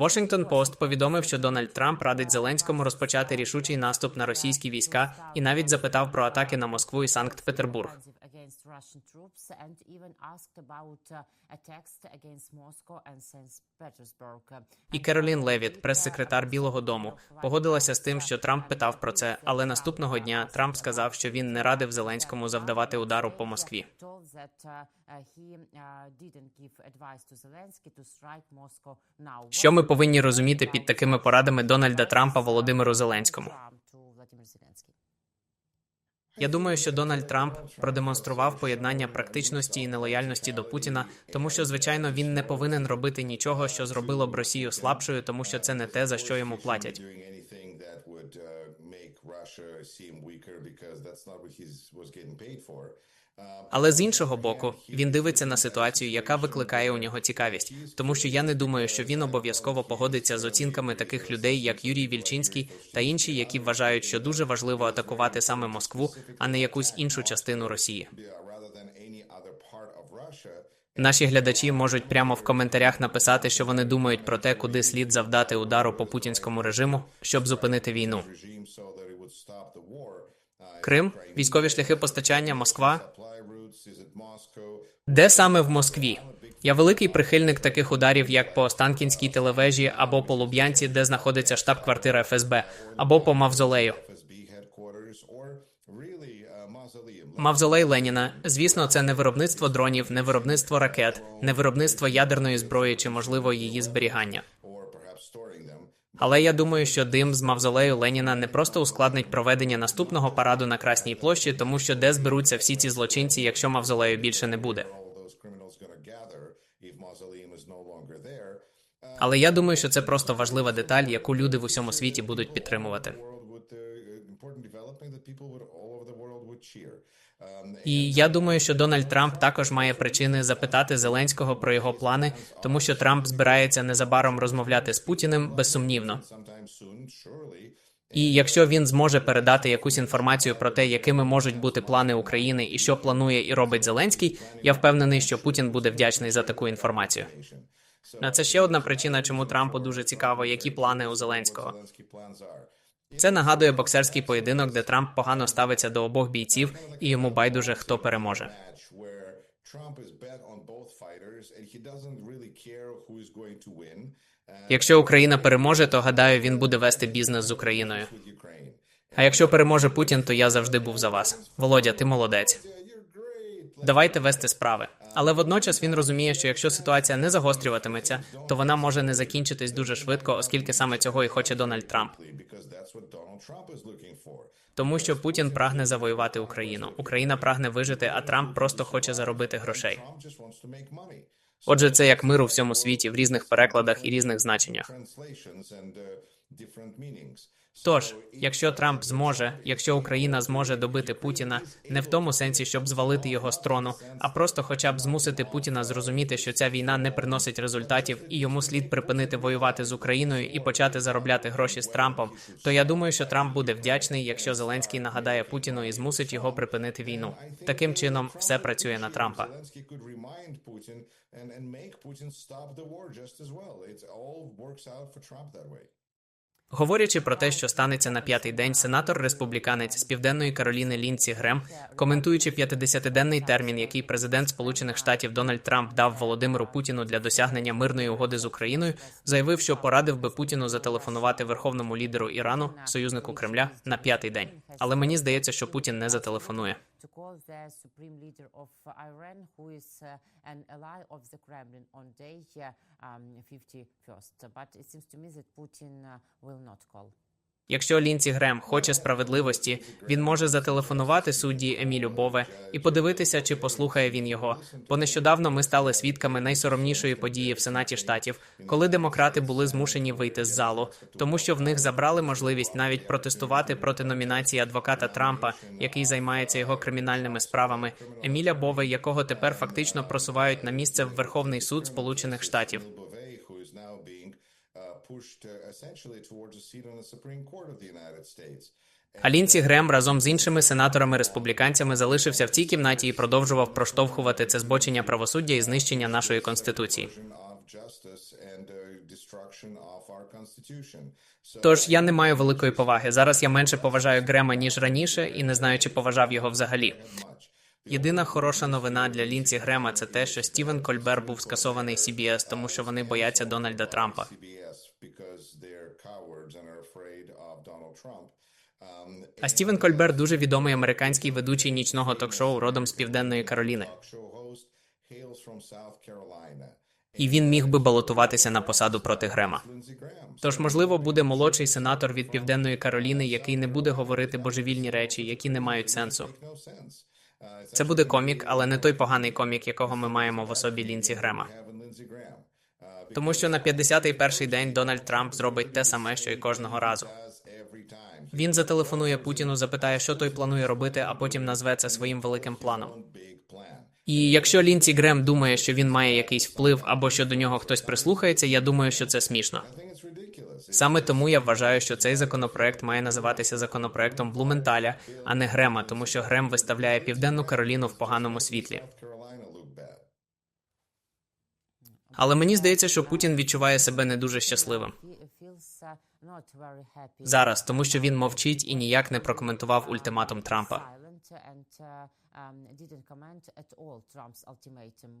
Washington Post повідомив, що Дональд Трамп радить Зеленському розпочати рішучий наступ на російські війська і навіть запитав про атаки на Москву і Санкт-Петербург. Against Russian troops and even asked about uh, attacks against Moscow and St. Petersburg. І Керолін Левіт, прес-секретар Білого Дому, погодилася з тим, що Трамп питав про це, але наступного дня Трамп сказав, що він не радив Зеленському завдавати удару по Москві. Uh, uh. Що ми повинні розуміти під такими порадами Дональда Трампа Володимиру Зеленському? Я думаю, що Дональд Трамп продемонстрував поєднання практичності і нелояльності до Путіна, тому що, звичайно, він не повинен робити нічого, що зробило б Росію слабшою, тому що це не те, за що йому платять. Але з іншого боку, він дивиться на ситуацію, яка викликає у нього цікавість, тому що я не думаю, що він обов'язково погодиться з оцінками таких людей, як Юрій Вільчинський та інші, які вважають, що дуже важливо атакувати саме Москву, а не якусь іншу частину Росії. Наші глядачі можуть прямо в коментарях написати, що вони думають про те, куди слід завдати удару по путінському режиму, щоб зупинити війну. Крим, військові шляхи постачання, Москва. Де саме в Москві? Я великий прихильник таких ударів, як по Останкінській телевежі або по Луб'янці, де знаходиться штаб-квартира ФСБ, або по Мавзолею. Мавзолей Леніна. Звісно, це не виробництво дронів, не виробництво ракет, не виробництво ядерної зброї чи, можливо, її зберігання. Але я думаю, що дим з мавзолею Леніна не просто ускладнить проведення наступного параду на Красній площі, тому що де зберуться всі ці злочинці, якщо мавзолею більше не буде. Але я думаю, що це просто важлива деталь, яку люди в усьому світі будуть підтримувати. І я думаю, що Дональд Трамп також має причини запитати Зеленського про його плани, тому що Трамп збирається незабаром розмовляти з Путіним безсумнівно. І якщо він зможе передати якусь інформацію про те, якими можуть бути плани України і що планує і робить Зеленський, я впевнений, що Путін буде вдячний за таку інформацію. Це ще одна причина, чому Трампу дуже цікаво, які плани у Зеленського. Це нагадує боксерський поєдинок, де Трамп погано ставиться до обох бійців, і йому байдуже хто переможе. Якщо Україна переможе, то гадаю, він буде вести бізнес з Україною. А якщо переможе Путін, то я завжди був за вас. Володя, ти молодець. Давайте вести справи. Але водночас він розуміє, що якщо ситуація не загострюватиметься, то вона може не закінчитись дуже швидко, оскільки саме цього і хоче Дональд Трамп. Тому що Путін прагне завоювати Україну. Україна прагне вижити, а Трамп просто хоче заробити грошей. Отже, це як мир у всьому світі в різних перекладах і різних значеннях. Тож, якщо Трамп зможе, якщо Україна зможе добити Путіна, не в тому сенсі, щоб звалити його з трону, а просто хоча б змусити Путіна зрозуміти, що ця війна не приносить результатів, і йому слід припинити воювати з Україною і почати заробляти гроші з Трампом, то я думаю, що Трамп буде вдячний, якщо Зеленський нагадає Путіну і змусить його припинити війну. Таким чином, все працює на Трампа. Putin and, and make Putin stop the war just as well. It all works out for Trump that way. Говорячи про те, що станеться на п'ятий день, сенатор республіканець з південної Кароліни Лінці Грем, коментуючи 50-денний термін, який президент Сполучених Штатів Дональд Трамп дав Володимиру Путіну для досягнення мирної угоди з Україною, заявив, що порадив би Путіну зателефонувати верховному лідеру Ірану, союзнику Кремля, на п'ятий день. Але мені здається, що Путін не зателефонує. To call the supreme leader of Iran, who is uh, an ally of the Kremlin, on day uh, um, 51st. But it seems to me that Putin uh, will not call. Якщо Лінці Грем хоче справедливості, він може зателефонувати судді Емілю Бове і подивитися, чи послухає він його. Бо нещодавно ми стали свідками найсоромнішої події в Сенаті штатів, коли демократи були змушені вийти з залу, тому що в них забрали можливість навіть протестувати проти номінації адвоката Трампа, який займається його кримінальними справами, Еміля Бове, якого тепер фактично просувають на місце в Верховний суд Сполучених Штатів. А Лінсі Грем разом з іншими сенаторами-республіканцями залишився в цій кімнаті і продовжував проштовхувати це збочення правосуддя і знищення нашої конституції. uh, Тож я не маю великої поваги. Зараз я менше поважаю Грема ніж раніше, і не знаю, чи поважав його взагалі. Єдина хороша новина для Лінсі Грема це те, що Стівен Кольбер був скасований CBS, тому що вони бояться Дональда Трампа. Um, А Стівен Кольбер дуже відомий американський ведучий нічного ток-шоу родом з Південної Кароліни. І він міг би балотуватися на посаду проти Грема. Тож, можливо, буде молодший сенатор від Південної Кароліни, який не буде говорити божевільні речі, які не мають сенсу. Uh, Це буде комік, але не той поганий комік, якого ми маємо в особі Лінсі Грема. Тому що на 51-й перший день Дональд Трамп зробить те саме, що й кожного разу. Він зателефонує Путіну, запитає, що той планує робити, а потім назве це своїм великим планом. І якщо Лінсі Грем думає, що він має якийсь вплив або що до нього хтось прислухається, я думаю, що це смішно. Саме тому я вважаю, що цей законопроект має називатися законопроектом Блументаля, а не Грема, тому що Грем виставляє Південну Кароліну в поганому світлі. Але мені здається, що Путін відчуває себе не дуже щасливим зараз, тому що він мовчить і ніяк не прокоментував ультиматум Трампа. Uh.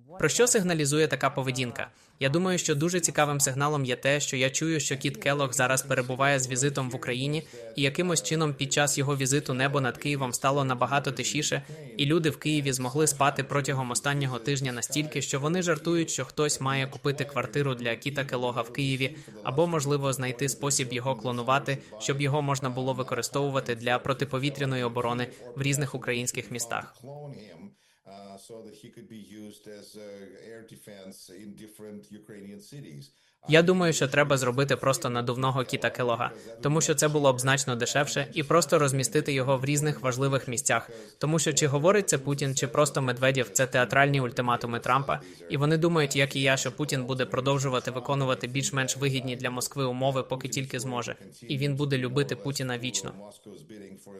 What Про що сигналізує така поведінка? Я думаю, що дуже цікавим сигналом є те, що я чую, що Кіт Келлог зараз перебуває з візитом в Україні, і якимось чином під час його візиту небо над Києвом стало набагато тишіше, і люди в Києві змогли спати протягом останнього тижня настільки, що вони жартують, що хтось має купити квартиру для Кіта Келога в Києві, або можливо знайти спосіб його клонувати, щоб його можна було використовувати для протиповітряної оборони в різних українських містах. Clone him uh, so that he could be used as uh, air defense in different Ukrainian cities. Я думаю, що треба зробити просто надувного кіта Келога, тому що це було б значно дешевше, і просто розмістити його в різних важливих місцях. Тому що чи говорить це Путін, чи просто Медведєв, це театральні ультиматуми Трампа, і вони думають, як і я, що Путін буде продовжувати виконувати більш-менш вигідні для Москви умови, поки тільки зможе, і він буде любити Путіна вічно. Moscow is bidding for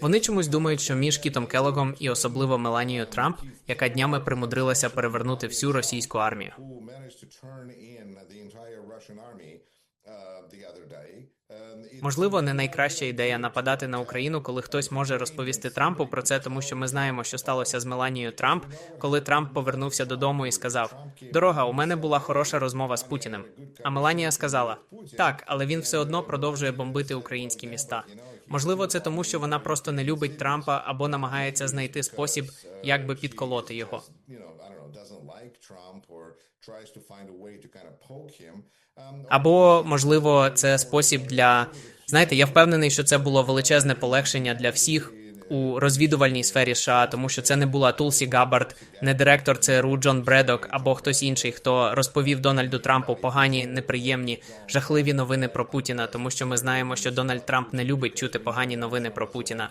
Вони чомусь думають, що між Кітом Келогом і особливо Меланією Трамп, яка днями примудрилася перевернути всю російську армію. Можливо, не найкраща ідея нападати на Україну, коли хтось може розповісти Трампу про це, тому що ми знаємо, що сталося з Меланією Трамп, коли Трамп повернувся додому і сказав: Дорога, у мене була хороша розмова з Путіним. А Меланія сказала: Так, але він все одно продовжує бомбити українські міста. Можливо, це тому, що вона просто не любить Трампа або намагається знайти спосіб, як би підколоти його. You know, I doesn't like Trump or tries to find a way to kind of poke him. Або, можливо, це спосіб для знаєте, я впевнений, що це було величезне полегшення для всіх у розвідувальній сфері США, тому що це не була Тулсі Габбард, не директор ЦРУ Джон Бредок або хтось інший, хто розповів Дональду Трампу погані, неприємні, жахливі новини про Путіна, тому що ми знаємо, що Дональд Трамп не любить чути погані новини про Путіна.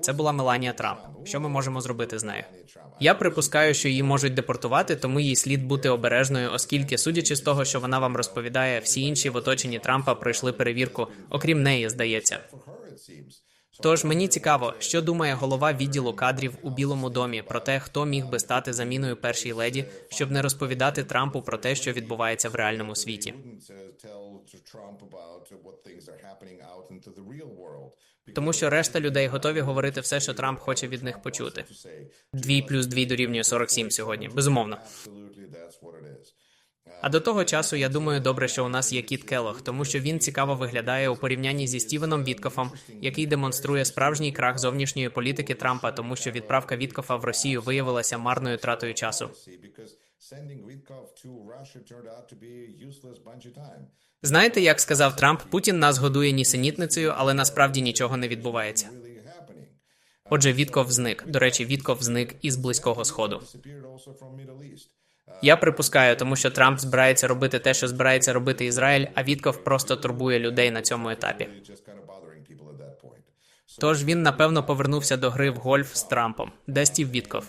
Це була Меланія Трамп. Що ми можемо зробити з нею? Я припускаю, що її можуть депортувати, тому їй слід бути обережною, оскільки, судячи з того, що вона вам розповідає, всі інші в оточенні Трампа пройшли перевірку, окрім неї, здається. Тож мені цікаво, що думає голова відділу кадрів у Білому домі про те, хто міг би стати заміною першій леді, щоб не розповідати Трампу про те, що відбувається в реальному світі. Тому що решта людей готові говорити все, що Трамп хоче від них почути. Дві плюс дві дорівнює 47 сьогодні. Безумовно. А до того часу я думаю, добре, що у нас є Кіт Келлог, тому що він цікаво виглядає у порівнянні зі Стівеном Віткофом, який демонструє справжній крах зовнішньої політики Трампа, тому що відправка Віткофа в Росію виявилася марною тратою часу. Знаєте, як сказав Трамп, Путін нас годує нісенітницею, але насправді нічого не відбувається. Отже, Вітков зник. До речі, Вітков зник із близького сходу. Я припускаю, тому що Трамп збирається робити те, що збирається робити Ізраїль, а Вітков просто турбує людей на цьому етапі. Тож він напевно повернувся до гри в гольф з Трампом. Де Стів Вітков?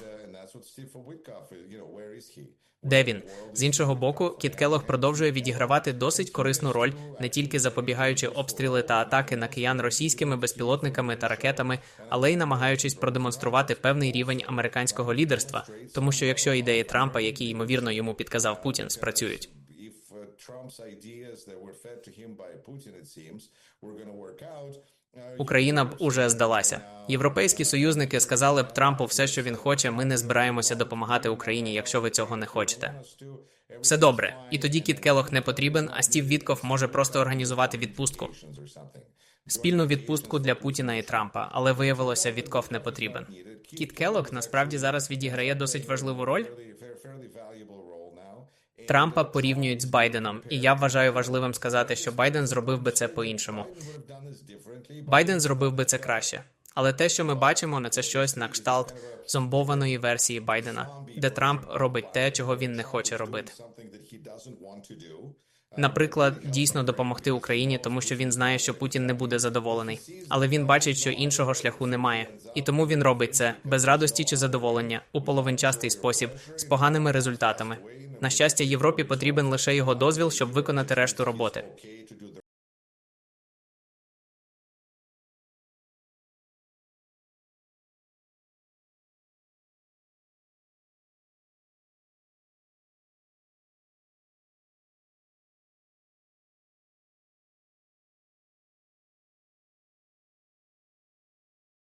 Де він? З іншого боку, Кіт Келлог продовжує відігравати досить корисну роль, не тільки запобігаючи обстріли та атаки на киян російськими безпілотниками та ракетами, але й намагаючись продемонструвати певний рівень американського лідерства. Тому що якщо ідеї Трампа, які ймовірно йому підказав Путін, спрацюють. Україна б уже здалася. Європейські союзники сказали б Трампу все, що він хоче. Ми не збираємося допомагати Україні, якщо ви цього не хочете. Все добре. І тоді Кіт Келлог не потрібен, а Стів Вітков може просто організувати відпустку. Спільну відпустку для Путіна і Трампа, але виявилося, Вітков не потрібен. Кіт Келлог насправді зараз відіграє досить важливу роль. Трампа порівнюють з Байденом, і я вважаю важливим сказати, що Байден зробив би це по-іншому. Байден зробив би це краще. Але те, що ми бачимо, не це щось на кшталт зомбованої версії Байдена, де Трамп робить те, чого він не хоче робити. Наприклад, дійсно допомогти Україні, тому що він знає, що Путін не буде задоволений, але він бачить, що іншого шляху немає, і тому він робить це без радості чи задоволення у половинчастий спосіб з поганими результатами. На щастя, Європі потрібен лише його дозвіл, щоб виконати решту роботи.